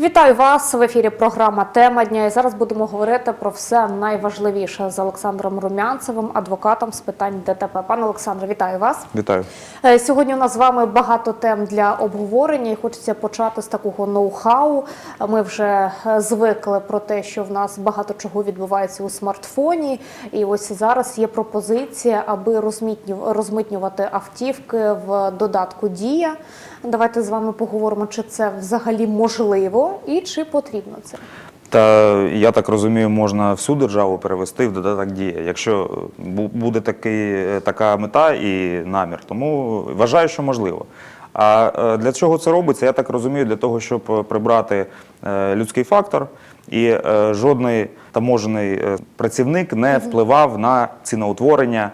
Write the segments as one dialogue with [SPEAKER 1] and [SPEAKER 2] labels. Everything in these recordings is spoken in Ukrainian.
[SPEAKER 1] Вітаю вас в ефірі. Програма Тема дня. І зараз будемо говорити про все найважливіше з Олександром Румянцевим, адвокатом з питань ДТП. Пане Олександре, вітаю вас.
[SPEAKER 2] Вітаю.
[SPEAKER 1] Е, Сьогодні у нас з вами багато тем для обговорення, і хочеться почати з такого ноу-хау. Ми вже е, звикли про те, що в нас багато чого відбувається у смартфоні. І ось зараз є пропозиція, аби розмитнювати автівки в додатку Дія. Давайте з вами поговоримо, чи це взагалі можливо і чи потрібно це.
[SPEAKER 2] Та я так розумію, можна всю державу перевести в додаток дія, якщо е, буде такий, е, така мета і намір. Тому вважаю, що можливо. А е, для чого це робиться? Я так розумію, для того, щоб прибрати людський фактор, і жодний таможений працівник не впливав на ціноутворення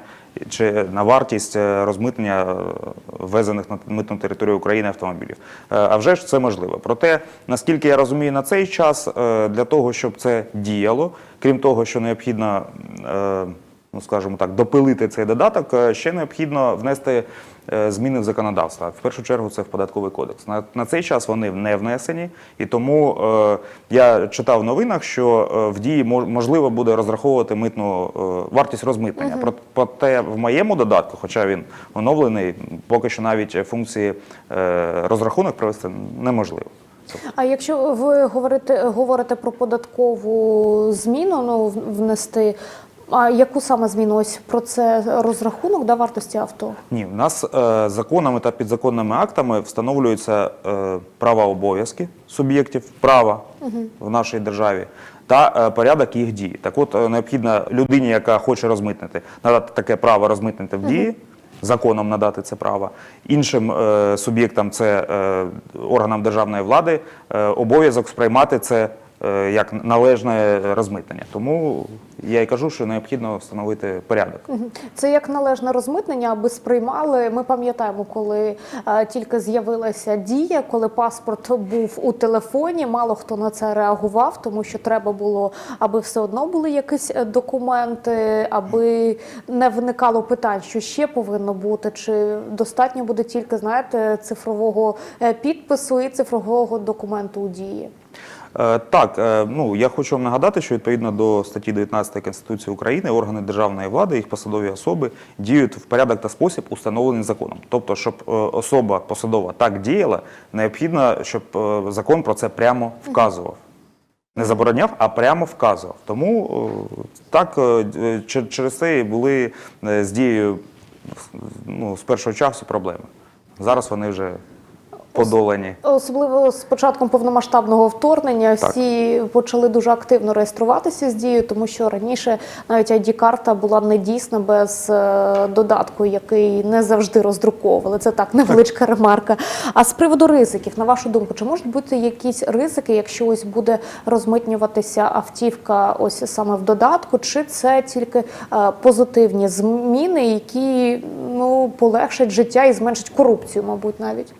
[SPEAKER 2] чи на вартість е, розмитнення е, ввезених на митну територію України автомобілів. Е, А вже ж це можливо. Проте, наскільки я розумію, на цей час е, для того, щоб це діяло, крім того, що необхідно, е, ну скажімо так, допилити цей додаток, е, ще необхідно внести е, зміни в законодавство. В першу чергу це в податковий кодекс. На, на цей час вони не внесені, і тому е, я читав в новинах, що е, в дії можливо буде розраховувати митну е, вартість розмитнення. Про- Проте в моєму додатку, хоча він оновлений, поки що навіть функції е, розрахунок провести неможливо.
[SPEAKER 1] А якщо ви говорите, говорите про податкову зміну, ну внести. А яку саме зміну? Ось про це розрахунок да, вартості авто?
[SPEAKER 2] Ні, в нас е, законами та підзаконними актами встановлюються е, права обов'язки суб'єктів права в нашій державі та е, порядок їх дії. Так от е, необхідно людині, яка хоче розмитнити, надати таке право розмитнити в дії. Законом надати це право іншим е, суб'єктам, це е, органам державної влади, е, обов'язок сприймати це як належне розмитнення. Тому я і кажу, що необхідно встановити порядок.
[SPEAKER 1] Це як належне розмитнення, аби сприймали. Ми пам'ятаємо, коли е, тільки з'явилася дія, коли паспорт був у телефоні. Мало хто на це реагував, тому що треба було, аби все одно були якісь е, документи, аби не виникало питань, що ще повинно бути, чи достатньо буде тільки знаєте цифрового е, підпису і цифрового документу у дії.
[SPEAKER 2] Е, Так, е, ну я хочу вам нагадати, що відповідно до статті 19 Конституції України органи державної влади, їх посадові особи діють в порядок та спосіб, установлений законом. Тобто, щоб е, особа посадова так діяла, необхідно, щоб закон про це прямо вказував. Не забороняв, а прямо вказував. Тому так через це і були з дією ну, з першого часу проблеми. Зараз вони вже подолані.
[SPEAKER 1] Особливо з початком повномасштабного вторгнення
[SPEAKER 2] Так.
[SPEAKER 1] всі почали дуже активно реєструватися з дією, тому що раніше навіть ID-карта була недійсна без е, додатку, який не завжди роздруковували. Це так, невеличка ремарка. А з приводу ризиків, на вашу думку, чи можуть бути якісь ризики, якщо ось буде розмитнюватися автівка ось саме в додатку, чи це тільки е, позитивні зміни, які ну полегшать життя і зменшать корупцію, мабуть, навіть.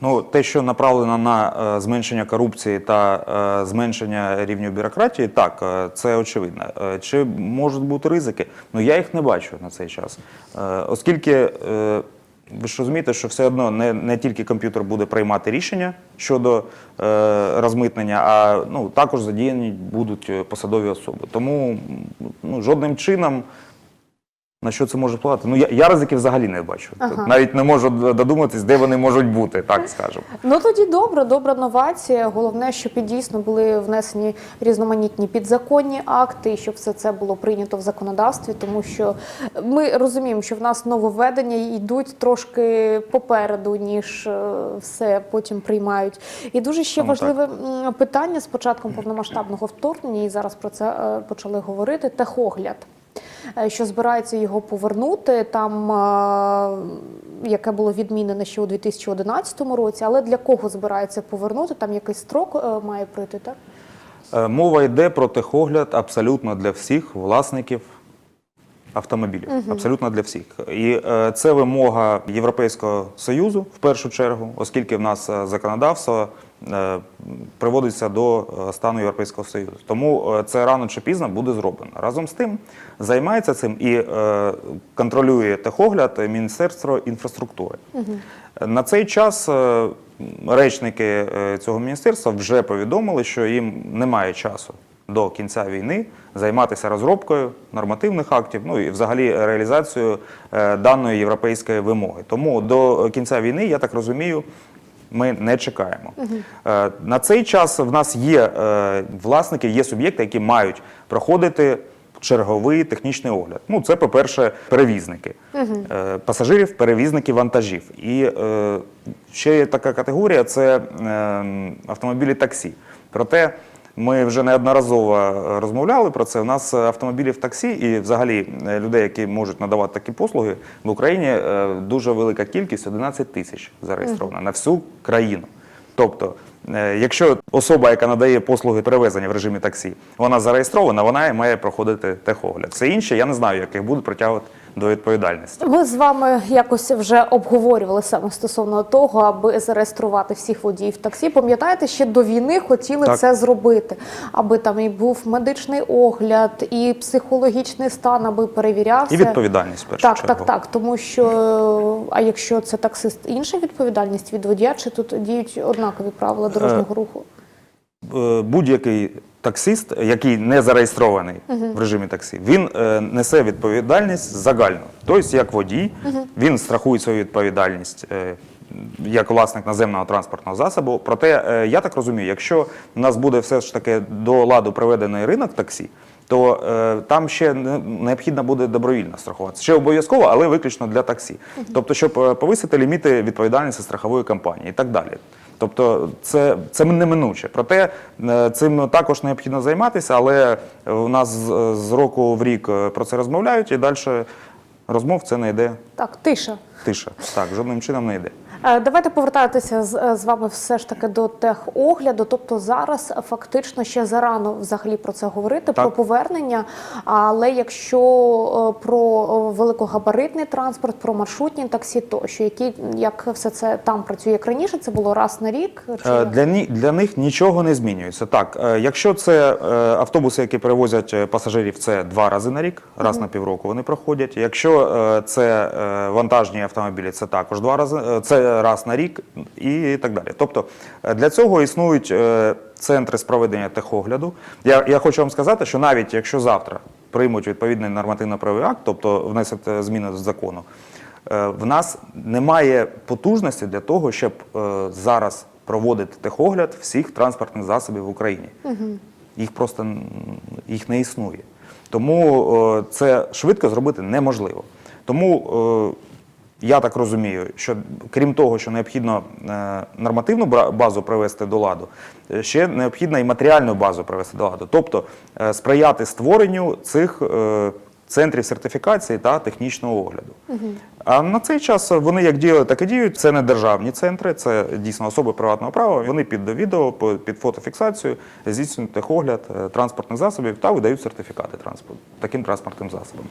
[SPEAKER 2] Ну, те, що направлено на е, зменшення корупції та е, зменшення рівню бюрократії, так, е, це очевидно. Чи можуть бути ризики? Ну, я їх не бачу на цей час. Оскільки ви ж розумієте, що все одно не, не тільки комп'ютер буде приймати рішення щодо розмитнення, а ну, також задіяні будуть посадові особи. Тому ну, жодним чином. На що це може впливати? Ну я, я ризиків взагалі не бачу.
[SPEAKER 1] Ага.
[SPEAKER 2] Навіть не можу додуматись, де вони можуть бути, так скажемо.
[SPEAKER 1] Ну тоді добре, добра новація. Головне, щоб і дійсно були внесені різноманітні підзаконні акти, і щоб все це було прийнято в законодавстві, тому що ми розуміємо, що в нас нововведення йдуть трошки попереду, ніж е, все потім приймають. І дуже ще
[SPEAKER 2] Саме
[SPEAKER 1] важливе м, питання з початком повномасштабного вторгнення, і зараз про це е, почали говорити. Техогляд. Е, Що збираються його повернути, там е, яке було відмінене ще у 2011 році, але для кого збираються повернути? Там якийсь строк е, має пройти, так?
[SPEAKER 2] Мова йде про техогляд абсолютно для всіх власників автомобілів. Абсолютно для всіх. І це вимога Європейського Союзу в першу чергу, оскільки в нас законодавство приводиться до е, стану Європейського Союзу. Тому е, це рано чи пізно буде зроблено. Разом з тим займається цим і е, контролює техогляд Міністерство інфраструктури. На цей час е, речники е, цього міністерства вже повідомили, що їм немає часу до кінця війни займатися розробкою нормативних актів, ну і взагалі реалізацією е, даної європейської вимоги. Тому до кінця війни, я так розумію, ми не чекаємо. Угу. На цей час в нас є е, власники, є суб'єкти, які мають проходити черговий технічний огляд. Ну, це, по-перше, перевізники угу. пасажирів, перевізники вантажів. І ще є така категорія це е, автомобілі таксі. Проте ми вже неодноразово е, розмовляли про це. У нас е, автомобілів таксі і взагалі е, людей, які можуть надавати такі послуги в Україні, дуже велика кількість 11 тисяч зареєстрована на всю країну. Тобто, якщо особа, яка надає послуги перевезення в режимі таксі, вона зареєстрована, вона і має проходити техогляд. Все інше, я не знаю, як їх будуть притягувати до відповідальності.
[SPEAKER 1] Ми з вами якось вже обговорювали саме стосовно того, аби зареєструвати всіх водіїв таксі. Пам'ятаєте, ще до війни хотіли
[SPEAKER 2] Так.
[SPEAKER 1] це зробити, аби там і був медичний огляд, і психологічний стан, аби перевірявся.
[SPEAKER 2] І відповідальність першу
[SPEAKER 1] Так,
[SPEAKER 2] чергу.
[SPEAKER 1] так, так. Тому що а якщо це таксист, інша відповідальність від водія, чи тут діють однакові правила дорожнього руху?
[SPEAKER 2] Е, будь-який таксист, який не зареєстрований в режимі таксі, він е, несе відповідальність загальну. Тобто, як водій, він страхує свою відповідальність. е, Як власник наземного транспортного засобу, проте е, я так розумію, якщо у нас буде все ж таки до ладу приведений ринок таксі, то е, там ще необхідно буде добровільно страхуватися. Ще обов'язково, але виключно для таксі. Тобто, щоб е, повисити ліміти відповідальності страхової компанії і так далі. Тобто це, це неминуче. Проте е, цим також необхідно займатися, але у нас з, року в рік про це розмовляють, і далі розмов це не йде
[SPEAKER 1] Так, тиша.
[SPEAKER 2] тиша. Так, жодним чином не йде.
[SPEAKER 1] Е, Давайте повертатися з, е, з вами все ж таки до техогляду. Тобто зараз фактично ще зарано взагалі про це говорити,
[SPEAKER 2] Так.
[SPEAKER 1] про повернення. Але якщо е, про великогабаритний транспорт, про маршрутні таксі, тощо, які як все це там працює як раніше, це було раз на рік? Чи
[SPEAKER 2] Для, ні- для них нічого не змінюється. Так, якщо це автобуси, які перевозять пасажирів, це два рази на рік, раз на півроку вони проходять. Якщо це вантажні автомобілі, це також два рази, це раз на рік і так далі. Тобто е, для цього існують е, центри з проведення техогляду. Я, я хочу вам сказати, що навіть якщо завтра приймуть відповідний нормативно-правовий акт, тобто внесуть е, зміни до закону, В нас немає потужності для того, щоб зараз проводити техогляд всіх транспортних засобів в Україні. Їх просто їх не існує. Тому це швидко зробити неможливо. Тому я так розумію, що крім того, що необхідно е, нормативну базу привести до ладу, е, ще необхідно і матеріальну базу привести до ладу, тобто е, сприяти створенню цих центрів сертифікації та технічного огляду. А на цей час вони як діяли, так і діють. Це не державні центри, це дійсно особи приватного права. Вони під відео, під фотофіксацію здійснюють техогляд е, транспортних засобів та видають сертифікати транспорт таким транспортним засобам.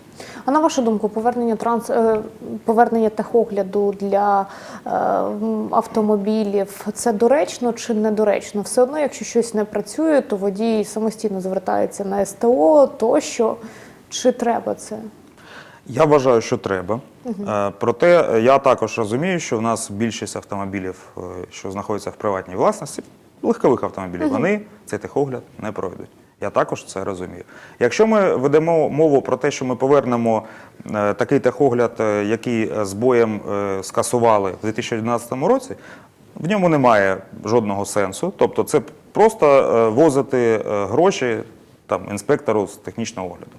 [SPEAKER 1] А на вашу думку, повернення транс е, повернення техогляду для е, автомобілів це доречно чи недоречно? Все одно, якщо щось не працює, то водій самостійно звертається на СТО, тощо чи треба це?
[SPEAKER 2] Я вважаю, що треба. Е, Проте е, я також розумію, що в нас більшість автомобілів, е, що знаходяться в приватній власності, легкових автомобілів, вони цей техогляд не пройдуть. Я також це розумію. Якщо ми ведемо мову про те, що ми повернемо такий техогляд, який з боєм скасували в 2011 році, в ньому немає жодного сенсу. Тобто, це просто возити гроші там інспектору з технічного огляду.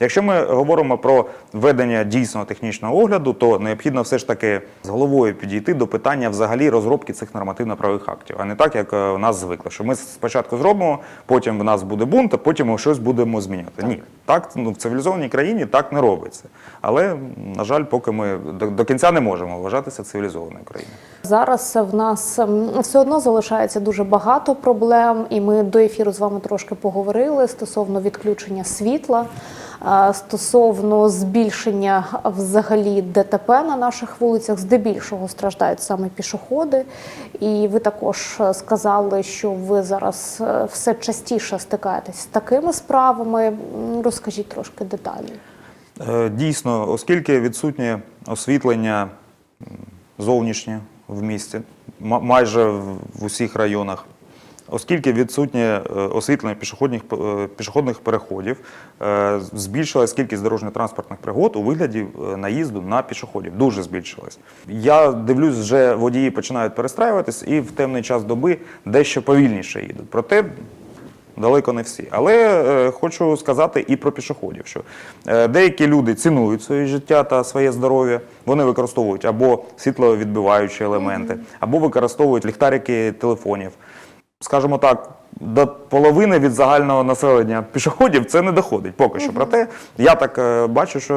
[SPEAKER 2] Якщо ми говоримо про ведення дійсного технічного огляду, то необхідно все ж таки з головою підійти до питання взагалі розробки цих нормативно-правових актів, а не так, як е, у нас звикли, що ми спочатку зробимо, потім в нас буде бунт, а потім ми щось будемо змінювати. Ні, так ну, в цивілізованій країні так не робиться. Але, на жаль, поки ми до, до кінця не можемо вважатися цивілізованою країною.
[SPEAKER 1] Зараз в нас ем, все одно залишається дуже багато проблем, і ми до ефіру з вами трошки поговорили стосовно відключення світла, стосовно збільшення взагалі ДТП на наших вулицях. Здебільшого страждають саме пішоходи. І ви також е, сказали, що ви зараз е, все частіше стикаєтесь з такими справами. Розкажіть трошки деталі.
[SPEAKER 2] Е, Дійсно, оскільки відсутнє освітлення зовнішнє в місті, майже в в усіх районах. Оскільки відсутнє е, освітлення пішохідних, е, пішохідних переходів, е, збільшилась кількість дорожньо-транспортних пригод у вигляді наїзду на пішоходів. Дуже збільшилась. Я дивлюсь, вже водії починають перестраюватись і в темний час доби дещо повільніше їдуть. Проте Далеко не всі. Але е, хочу сказати і про пішоходів, що е, деякі люди цінують своє життя та своє здоров'я. Вони використовують або світловідбиваючі елементи, або використовують ліхтарики телефонів. Скажімо так, до половини від загального населення пішоходів це не доходить поки що. Проте я так е, бачу, що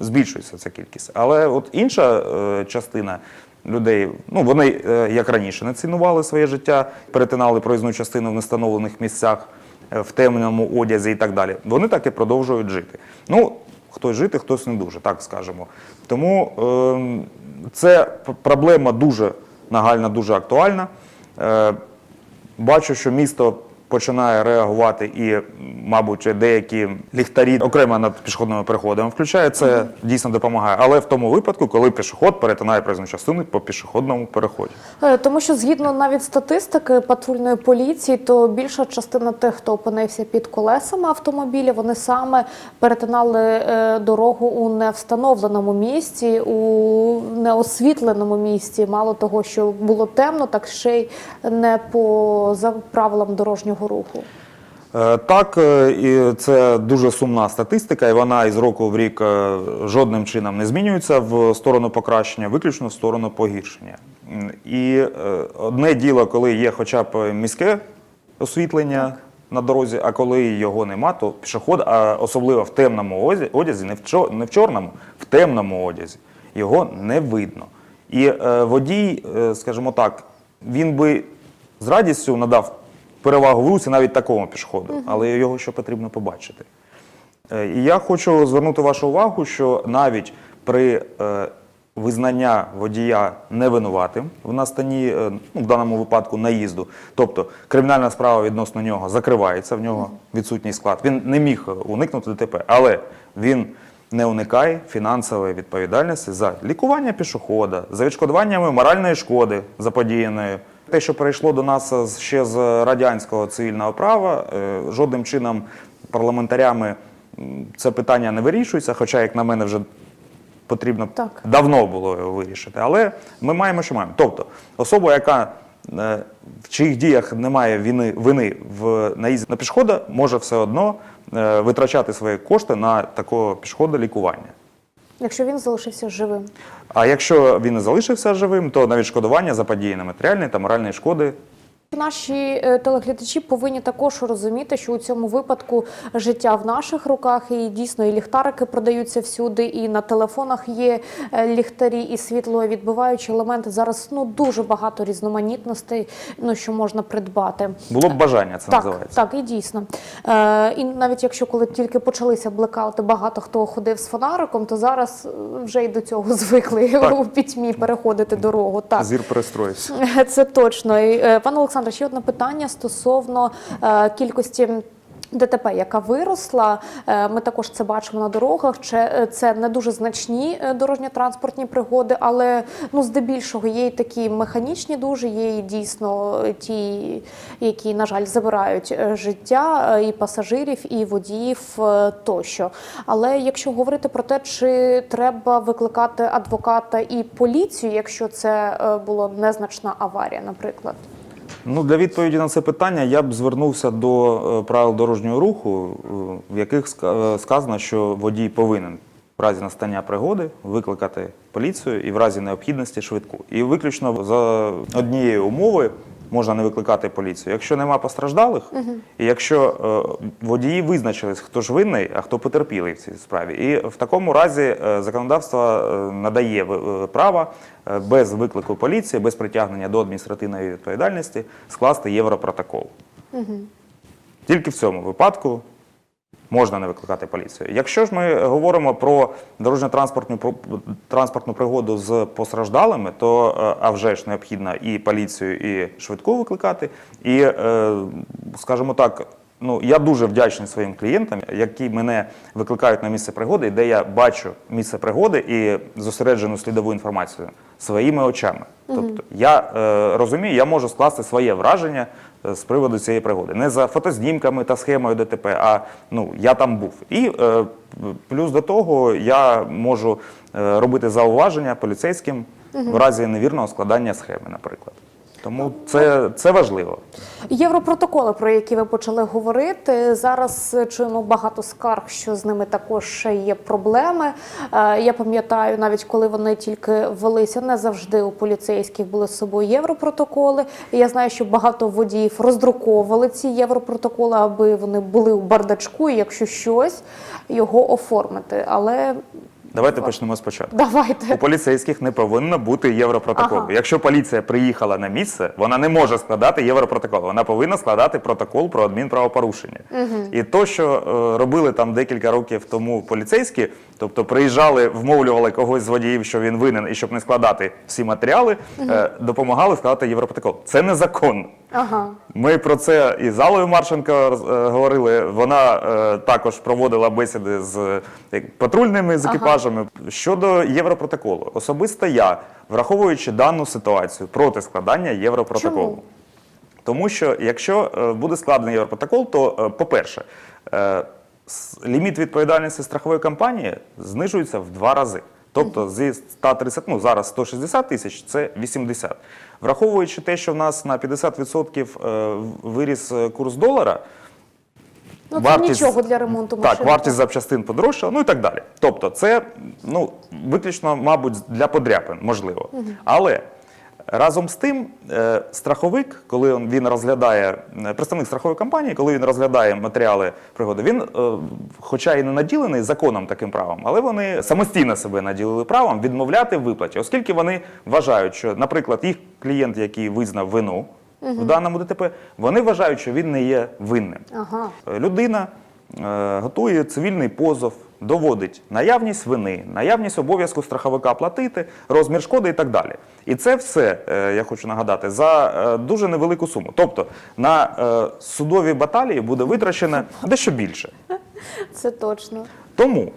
[SPEAKER 2] е, збільшується ця кількість. Але от інша е, частина людей, ну вони е, як раніше не цінували своє життя, перетинали проїзну частину в нестановлених місцях, е, в темному одязі і так далі. Вони так і продовжують жити. Ну, хтось жити, хтось не дуже, так скажемо. Тому е, це проблема дуже нагальна, дуже актуальна. Е, Бачу, що місто починає реагувати і, мабуть, деякі ліхтарі окремо над пішохідними переходами включає. Це дійсно допомагає. Але в тому випадку, коли пішоход перетинає проїзну частину по пішохідному переході.
[SPEAKER 1] Е, Тому що згідно навіть статистики патрульної поліції, то більша частина тих, хто опинився під колесами автомобіля, вони саме перетинали е, дорогу у невстановленому місці, у неосвітленому місці. Мало того, що було темно, так ще й не по за правилам дорожнього руху.
[SPEAKER 2] Е, Так, е, і це дуже сумна статистика, і вона із року в рік е, жодним чином не змінюється в сторону покращення, виключно в сторону погіршення. І одне діло, коли є хоча б міське освітлення на дорозі, а коли його нема, то пішоход, а особливо в темному одязі- не в, чо- не в чорному, в темному одязі, його не видно. І е, водій, е, скажімо так, він би з радістю надав перевагу вулиці навіть такому пішоходу, але його ще потрібно побачити. Е, І я хочу звернути вашу увагу, що навіть при е, визнання водія невинуватим в настані, е, ну, в даному випадку наїзду, тобто кримінальна справа відносно нього закривається, в нього відсутній склад. Він не міг уникнути ДТП, але він не уникає фінансової відповідальності за лікування пішохода, за відшкодуваннями моральної шкоди заподіяної. Те, що перейшло до нас ще з радянського цивільного права, е, жодним чином парламентарями це питання не вирішується, хоча, як на мене, вже потрібно
[SPEAKER 1] Так.
[SPEAKER 2] давно було його вирішити. Але ми маємо, що маємо. Тобто, особа, яка е, в чиїх діях немає вини, вини в наїзді на пішохода, може все одно е, витрачати свої кошти на такого пішохода лікування.
[SPEAKER 1] Якщо він залишився живим.
[SPEAKER 2] А якщо він не залишився живим, то на відшкодування заподіяні матеріальної та моральні шкоди
[SPEAKER 1] Наші е, телеглядачі повинні також розуміти, що у цьому випадку життя в наших руках, і дійсно і ліхтарики продаються всюди, і на телефонах є е, ліхтарі і світловідбиваючі елементи. Зараз ну дуже багато різноманітностей, ну що можна придбати.
[SPEAKER 2] було б бажання, це
[SPEAKER 1] Так,
[SPEAKER 2] називається.
[SPEAKER 1] так, і дійсно. Е, і навіть якщо коли тільки почалися блекаути, багато хто ходив з фонариком, то зараз е, вже й до цього звикли
[SPEAKER 2] Так.
[SPEAKER 1] у пітьмі переходити дорогу. Так.
[SPEAKER 2] Зір перестроївся.
[SPEAKER 1] Це точно. І, е, Пане Олександре, ще одне питання стосовно е, кількості. ДТП, яка виросла, Е, ми також це бачимо на дорогах. Е, це не дуже значні е, дорожньо-транспортні пригоди, але ну здебільшого є і такі механічні, дуже є і дійсно ті, які на жаль забирають життя і пасажирів, і водіїв тощо. Але якщо говорити про те, чи треба викликати адвоката і поліцію, якщо це була незначна аварія, наприклад.
[SPEAKER 2] Ну, для відповіді на це питання я б звернувся до е, правил дорожнього руху, е, в яких е, сказано, що водій повинен в разі настання пригоди викликати поліцію і в разі необхідності швидку. І виключно за однієї умови можна не викликати поліцію. Якщо нема постраждалих, і якщо е, водії визначились, хто ж винний, а хто потерпілий в цій справі. І в такому разі е, законодавство е, надає е, право е, без виклику поліції, без притягнення до адміністративної відповідальності скласти європротокол. Тільки в цьому випадку можна не викликати поліцію. Якщо ж ми говоримо про дорожньо-транспортну транспортну пригоду з постраждалими, то е, а вже ж необхідно і поліцію, і швидку викликати. І, е, скажімо так, Ну, я дуже вдячний своїм клієнтам, які мене викликають на місце пригоди, де я бачу місце пригоди і зосереджену слідову інформацію своїми очами. Тобто я е, розумію, я можу скласти своє враження з приводу цієї пригоди. Не за фотознімками та схемою ДТП, а ну, я там був. І е, плюс до того я можу е, робити зауваження поліцейським в разі невірного складання схеми, наприклад. Тому це, це важливо.
[SPEAKER 1] Європротоколи, про які ви почали говорити, зараз чуємо багато скарг, що з ними також є проблеми. Е, Я пам'ятаю, навіть коли вони тільки ввелися, не завжди у поліцейських були з собою європротоколи. Я знаю, що багато водіїв роздруковували ці європротоколи, аби вони були у бардачку, і якщо щось його оформити. Але
[SPEAKER 2] Давайте почнемо спочатку.
[SPEAKER 1] Давайте.
[SPEAKER 2] У поліцейських не повинно бути європротоколу.
[SPEAKER 1] Ага.
[SPEAKER 2] Якщо поліція приїхала на місце, вона не може складати європротокол. Вона повинна складати протокол про адмінправопорушення. І то, що е, робили там декілька років тому поліцейські, тобто приїжджали, вмовлювали когось з водіїв, що він винен, і щоб не складати всі матеріали, е, допомагали складати європротокол. Це незаконно.
[SPEAKER 1] ага.
[SPEAKER 2] Ми про це і з Аллою Марченко е, говорили. Вона е, також проводила бесіди з е, патрульними з екіпажами. Щодо європротоколу, особисто я, враховуючи дану ситуацію проти складання європротоколу.
[SPEAKER 1] Чому?
[SPEAKER 2] Тому що якщо е, буде складений європротокол, то, е, по-перше, е, ліміт відповідальності страхової компанії знижується в два рази. Тобто зі 130, ну зараз 160 тисяч, це 80. Враховуючи те, що в нас на 50% е, виріс е, курс долара,
[SPEAKER 1] Ну це нічого для ремонту машин.
[SPEAKER 2] так, вартість запчастин подорожчала, ну і так далі. Тобто, це ну, виключно, мабуть, для подряпин, можливо. Але разом з тим, е, страховик, коли він розглядає, е, представник страхової компанії, коли він розглядає матеріали пригоди, він, е, хоча і не наділений законом таким правом, але вони самостійно себе наділили правом відмовляти в виплаті, оскільки вони вважають, що, наприклад, їх клієнт, який визнав вину в даному ДТП, вони вважають, що він не є винним.
[SPEAKER 1] Ага.
[SPEAKER 2] Людина готує цивільний позов, доводить наявність вини, наявність обов'язку страховика платити, розмір шкоди і так далі. І це все, е, я хочу нагадати, за е, дуже невелику суму. Тобто на е, судові баталії буде витрачено дещо більше.
[SPEAKER 1] Це точно.
[SPEAKER 2] Тому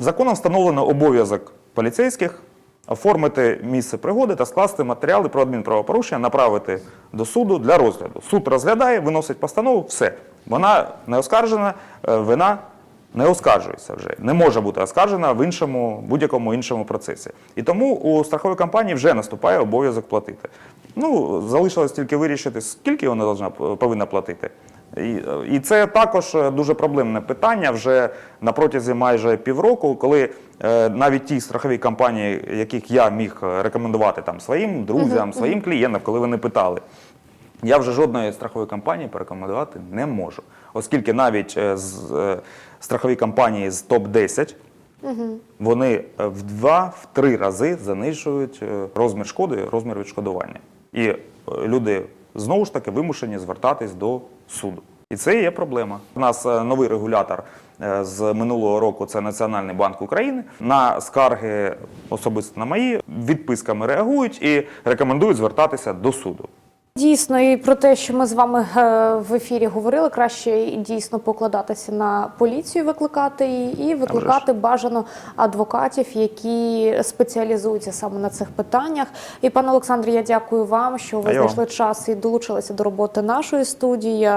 [SPEAKER 2] законом встановлено обов'язок поліцейських оформити місце пригоди та скласти матеріали про адмінправопорушення, направити до суду для розгляду. Суд розглядає, виносить постанову, все. Вона не оскаржена, вина не оскаржується вже. Не може бути оскаржена в іншому, будь-якому іншому процесі. І тому у страхової компанії вже наступає обов'язок платити. Ну, залишилось тільки вирішити, скільки вона должна, повинна платити. І, і це також е, дуже проблемне питання вже на протязі майже півроку, коли е, навіть ті страхові компанії, яких я міг е, рекомендувати там своїм друзям, своїм клієнтам, коли вони питали, я вже жодної страхової компанії порекомендувати не можу, оскільки навіть е, з е, страхові компанії з топ 10 вони е, в два-три рази занижують е, розмір шкоди, розмір відшкодування. І е, люди знову ж таки вимушені звертатись до суду. І це є проблема. У нас новий регулятор з минулого року це Національний банк України. На скарги, особисто на мої, відписками реагують і рекомендують звертатися до суду.
[SPEAKER 1] Дійсно, і про те, що ми з вами е, в ефірі говорили, краще дійсно покладатися на поліцію, викликати її і викликати бажано адвокатів, які спеціалізуються саме на цих питаннях. І пане Олександре, я дякую вам, що ви знайшли час і долучилися до роботи нашої студії.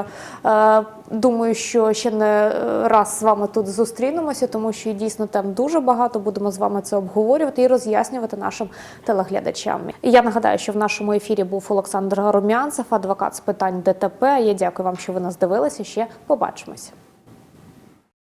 [SPEAKER 1] Думаю, що ще не е, раз з вами тут зустрінемося, тому що дійсно там дуже багато. Будемо з вами це обговорювати і роз'яснювати нашим телеглядачам. Я нагадаю, що в нашому ефірі був Олександр Румянцев, адвокат з питань ДТП. Я дякую вам, що ви нас дивилися. Ще побачимося.